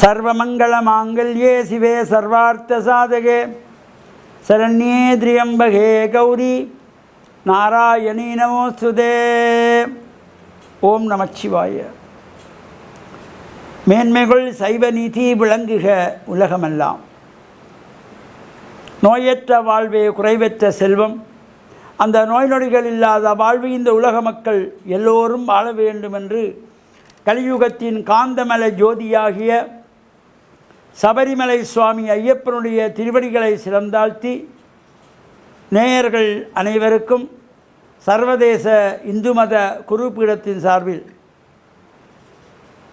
சர்வமங்களமாங்கல்யே சிவே சர்வார்த்த சாதகே. சரண்யே திரியம்பகே கௌரி. நாராயணி நமோஸ்துதே. ஓம் நமச்சிவாய. மேன்மைகள் சைவ நீதி விளங்குக உலகமெல்லாம். நோயற்ற வாழ்வே குறைவற்ற செல்வம். அந்த நோய் நொடிகள் இல்லாத வாழ்வு இந்த உலக மக்கள் எல்லோரும் வாழ வேண்டும் என்று கலியுகத்தின் காந்தமலை ஜோதியாகிய சபரிமலை சுவாமி ஐயப்பனுடைய திருவடிகளை சிறந்தாழ்த்தி நேயர்கள் அனைவருக்கும் சர்வதேச இந்து மத குருபீடத்தின் சார்பில்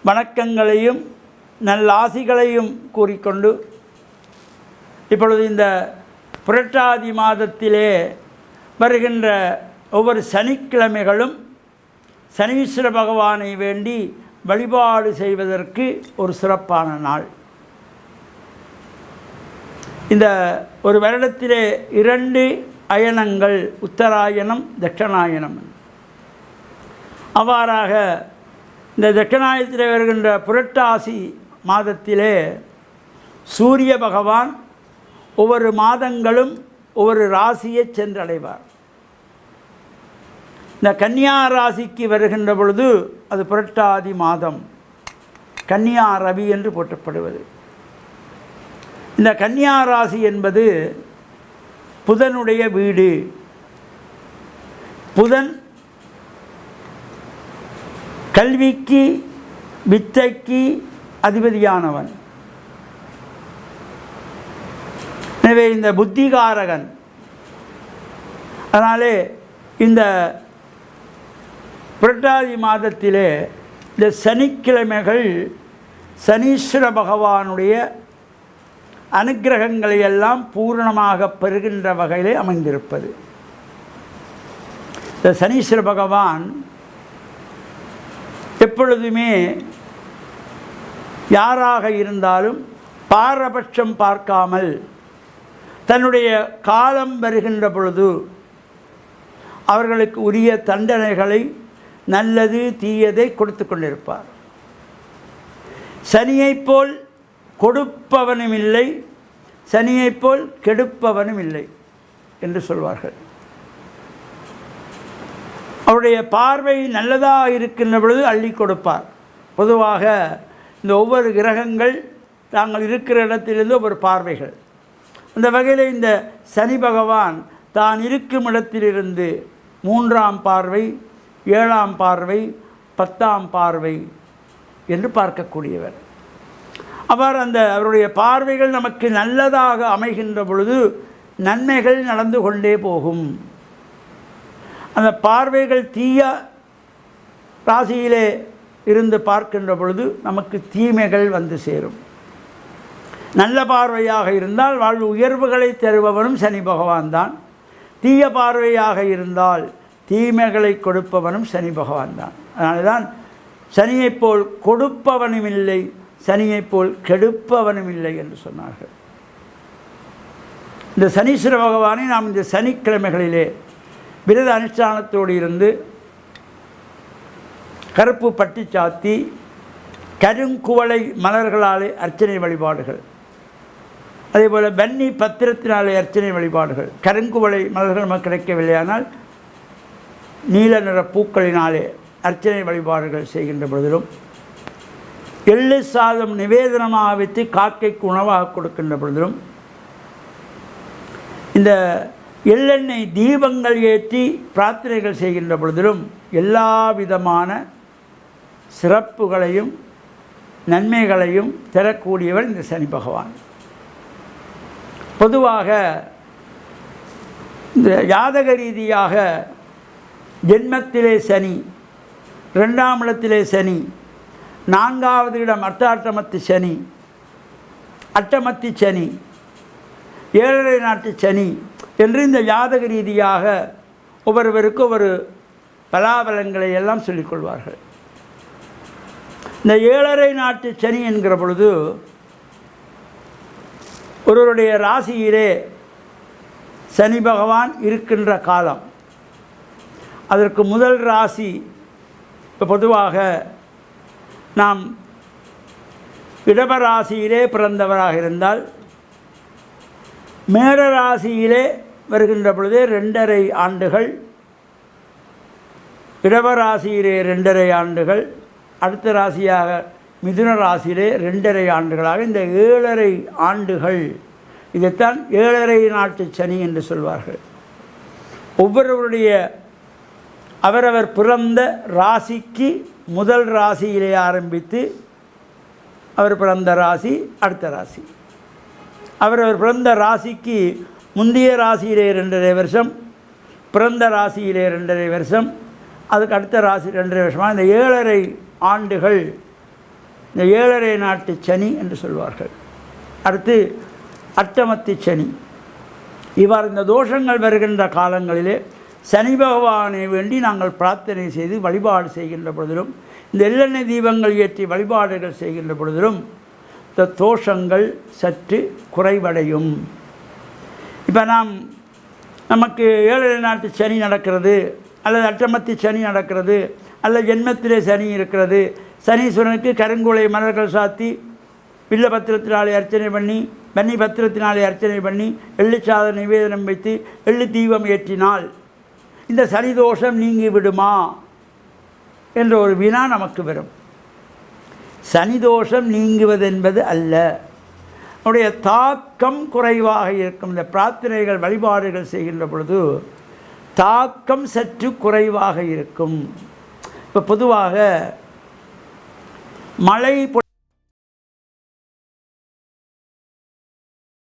வணக்கங்களையும் நல்லாசிகளையும் கூறிக்கொண்டு இப்பொழுது இந்த புரட்டாதி மாதத்திலே வருகின்ற ஒவ்வொரு சனிக்கிழமைகளும் சனீஸ்வர பகவானை வேண்டி வழிபாடு செய்வதற்கு ஒரு சிறப்பான நாள். இந்த ஒரு வருடத்திலே இரண்டு அயனங்கள் உத்தராயணம் தட்சணாயனம் அவ்வாறாக இந்த தட்சணாயணத்தில் வருகின்ற புரட்டாசி மாதத்திலே சூரிய பகவான் ஒவ்வொரு மாதங்களும் ஒரு ராசியை சென்றடைவார். இந்த கன்னியா ராசிக்கு வருகின்ற பொழுது அது புரட்டாதி மாதம். கன்னியா ரவி என்று போற்றப்படுவது. இந்த கன்னியா ராசி என்பது புதனுடைய வீடு. புதன் கல்விக்கு வித்தைக்கு அதிபதியானவன். எனவே இந்த புத்திகாரகன். அதனாலே இந்த புரட்டாதி மாதத்திலே இந்த சனிக்கிழமைகள் சனீஸ்வர பகவானுடைய அனுக்கிரகங்களை எல்லாம் பூரணமாக பெறுகின்ற வகையிலே அமைந்திருப்பது. இந்த சனீஸ்வர பகவான் எப்பொழுதுமே யாராக இருந்தாலும் பாரபட்சம் பார்க்காமல் தன்னுடைய காலம் வருகின்ற பொழுது அவர்களுக்கு உரிய தண்டனைகளை நல்லது தீயதை கொடுத்து கொண்டிருப்பார். சனியைப் போல் கொடுப்பவனும் இல்லை சனியைப் போல் கெடுப்பவனும் இல்லை என்று சொல்வார்கள். அவருடைய பார்வை நல்லதாக இருக்கின்ற பொழுது அள்ளி கொடுப்பார். பொதுவாக இந்த ஒவ்வொரு கிரகங்கள் தாங்கள் இருக்கிற இடத்திலிருந்து ஒவ்வொரு பார்வைகள். அந்த வகையில் இந்த சனி பகவான் தான் இருக்கும் இடத்திலிருந்து மூன்றாம் பார்வை ஏழாம் பார்வை பத்தாம் பார்வை என்று பார்க்கக்கூடியவர். அவர் அந்த அவருடைய பார்வைகள் நமக்கு நல்லதாக அமைகின்ற பொழுது நன்மைகள் நடந்து கொண்டே போகும். அந்த பார்வைகள் தீய ராசியிலே இருந்து பார்க்கின்ற பொழுது நமக்கு தீமைகள் வந்து சேரும். நல்ல பார்வையாக இருந்தால் வாழ்வு உயர்வுகளை தருபவனும் சனி பகவான் தான் தீய பார்வையாக இருந்தால் தீமைகளை கொடுப்பவனும் சனி பகவான் தான் அதனால தான் சனியைப் போல் கொடுப்பவனும் இல்லை சனியைப் போல் கெடுப்பவனும் இல்லை என்று சொன்னார்கள். இந்த சனீஸ்வர பகவானை நாம் இந்த சனிக்கிழமைகளிலே விரத அனுஷ்டானத்தோடு இருந்து கருப்பு பட்டி சாத்தி கருங்குவளை மலர்களாலே அர்ச்சனை வழிபாடுகள் அதேபோல் பன்னி பத்திரத்தினாலே அர்ச்சனை வழிபாடுகள். கருங்குவளை மலர்கள் நமக்கு கிடைக்கவில்லையானால் நீல நிற பூக்களினாலே அர்ச்சனை வழிபாடுகள் செய்கின்ற பொழுதிலும் எள்ளு சாதம் நிவேதனமாக வைத்து காக்கைக்கு உணவாக கொடுக்கின்ற பொழுதிலும் இந்த எள்ளெண்ணெய் தீபங்கள் ஏற்றி பிரார்த்தனைகள் செய்கின்ற பொழுதிலும் எல்லா விதமான சிறப்புகளையும் நன்மைகளையும் தரக்கூடியவர் இந்த சனி பகவான். பொதுவாக இந்த ஜாதக ரீதியாக ஜென்மத்திலே சனி ரெண்டாம் இடத்திலே சனி நான்காவது இடம் அர்த்தாட்டமத்து சனி அட்டமத்தி சனி ஏழரை நாட்டு சனி என்று இந்த ஜாதக ரீதியாக ஒவ்வொருவருக்கு ஒவ்வொரு பலாபலங்களை எல்லாம் சொல்லிக்கொள்வார்கள் இந்த ஏழரை நாட்டு சனி என்கிற பொழுது ஒருவருடைய ராசியிலே சனி பகவான் இருக்கின்ற காலம். அதற்கு முதல் ராசி இப்போ பொதுவாக நாம் இடபராசியிலே பிறந்தவராக இருந்தால் மேடராசியிலே வருகின்ற பொழுதே ரெண்டரை ஆண்டுகள் இடவராசியிலே ரெண்டரை ஆண்டுகள் அடுத்த ராசியாக மிதுன ராசியிலே ரெண்டரை ஆண்டுகளாக இந்த ஏழரை ஆண்டுகள் இதைத்தான் ஏழரை நாட்டு சனி என்று சொல்வார்கள். ஒவ்வொருவருடைய அவரவர் பிறந்த ராசிக்கு முதல் ராசியிலே ஆரம்பித்து அவர் பிறந்த ராசி அடுத்த ராசி. அவரவர் பிறந்த ராசிக்கு முந்தைய ராசியிலே ரெண்டரை வருஷம் பிறந்த ராசியிலே ரெண்டரை வருஷம் அதுக்கு அடுத்த ராசி ரெண்டரை வருஷமாக இந்த ஏழரை ஆண்டுகள் இந்த ஏழரை நாட்டு சனி என்று சொல்வார்கள். அடுத்து அட்டமத்தி சனி. இவ்வாறு இந்த தோஷங்கள் வருகின்ற காலங்களிலே சனி பகவானை வேண்டி நாங்கள் பிரார்த்தனை செய்து வழிபாடு செய்கின்ற பொழுதிலும் இந்த எள்ளெண்ணெய் தீபங்கள் ஏற்றி வழிபாடுகள் செய்கின்ற பொழுதிலும் இந்த தோஷங்கள் சற்று குறைவடையும். இப்போ நாம் நமக்கு ஏழரை நாட்டு சனி நடக்கிறது அல்லது அட்டமத்தி சனி நடக்கிறது அல்லது ஜென்மத்திலே சனி இருக்கிறது சனீஸ்வரனுக்கு கருங்குலை மலர்கள் சாத்தி வில்ல பத்திரத்தினாலே அர்ச்சனை பண்ணி பன்னி பத்திரத்தினாலே அர்ச்சனை பண்ணி எள்ளுச்சாத நிவேதனம் வைத்து எள்ளு தீபம் ஏற்றினால் இந்த சனி தோஷம் நீங்கி விடுமா? என்ற ஒரு வினா நமக்கு வரும். சனி தோஷம் நீங்குவதென்பது அல்ல. உடைய தாக்கம் குறைவாக இருக்கும். இந்த பிரார்த்தனைகள் வழிபாடுகள் செய்கின்ற பொழுது தாக்கம் சற்று குறைவாக இருக்கும். இப்போ பொதுவாக மழை பொ